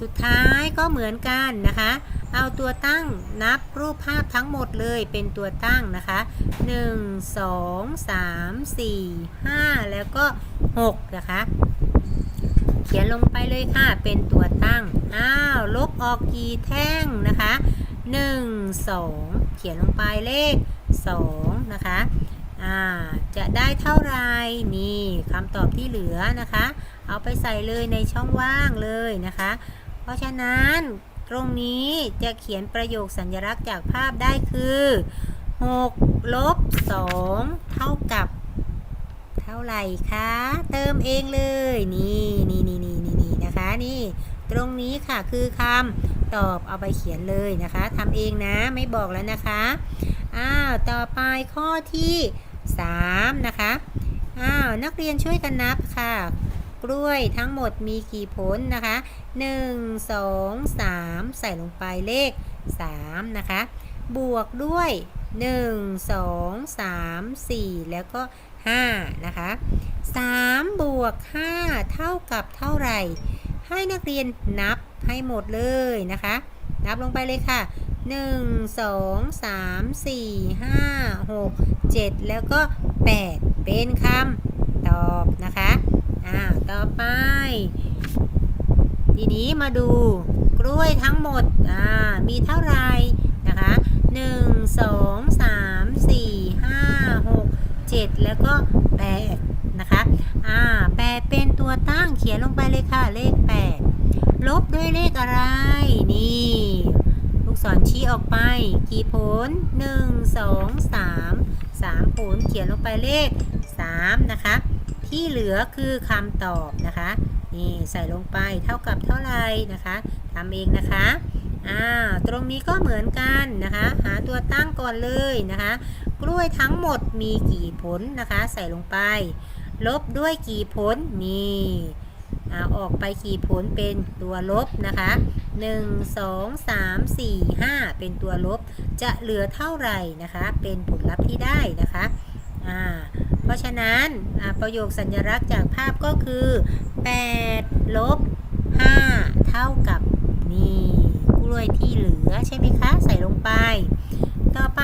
สุดท้ายก็เหมือนกันนะคะ เอาตัวตั้งนับรูปภาพทั้งหมดเลยเป็นตัวตั้งนะคะ 1 2 3 4 5 แล้วก็ 6 นะคะ เขียนลงไปเลยค่ะ เป็นตัวตั้ง อ้าว ลบออกกี่แท่งนะคะ 1 2 เขียนลงไปเลข 2 นะคะอ่าจะได้เท่าไหรนี่คำตอบที่เหลือนะคะ เอาไปใส่เลยในช่องว่างเลยนะคะ ราะฉะนั้นตรงนี้จะเขียนประโยคสัญลักษณ์จากภาพได้คือ6ลบ2เท่ากับ เท่าไหร่คะ เติมเองเลย นี่นี่นี่นี่นี่นี่นะคะนี่ตรงนี้ค่ะคือคำตอบเอาไปเขียนเลยนะคะทำเองนะไม่บอกแล้วนะคะอ้าวต่อไปข้อที่ 3 นะคะอ้าวนักเรียนช่วยกันนับค่ะ กล้วยทั้งหมดมีกี่ผลนะคะ 1 2 3 ใส่ลงไปเลข 3 นะคะ บวกด้วย 1 2 3 4 แล้วก็ 5 นะคะ 3 บวก 5 เท่ากับเท่าไหร่ ให้นักเรียนนับให้หมดเลยนะคะ นับลงไปเลยค่ะ 1 2 3 4 5 6 7 แล้วก็ 8 เป็นคำตอบนะคะ อ่าต่อไป ทีนี้มาดูกล้วยทั้งหมดอ่ามีเท่าไหร่นะคะ1 2 3 4 5 6 7แล้วก็8นะคะอ่า8เป็นตัวตั้งเขียนลงไปเลยค่ะเลข8ลบด้วยเลขอะไร นี่ลูกศรชี้ออกไป กี่ผล1 2 3 3ผลเขียนลงไปเลข 3 นะคะ ที่เหลือคือคำตอบนะคะ นี่ใส่ลงไปเท่ากับเท่าไหร่นะคะทำเองนะคะอ่าตรงนี้ก็เหมือนกันนะคะ หาตัวตั้งก่อนเลยนะคะ กล้วยทั้งหมดมีกี่ผลนะคะ ใส่ลงไป ลบด้วยกี่ผลนี่อ่าออกไปกี่ผลเป็นตัวลบนะคะ 1 2 3 4 5 เป็นตัวลบ จะเหลือเท่าไหร่นะคะ เป็นผลลัพธ์ที่ได้นะคะอ่า เพราะฉะนั้นประโยคสัญลักษณ์จากภาพก็คือ8ลบ5เท่ากับนี่กล้วยที่เหลือใช่ไหมคะ ใส่ลงไป ต่อไป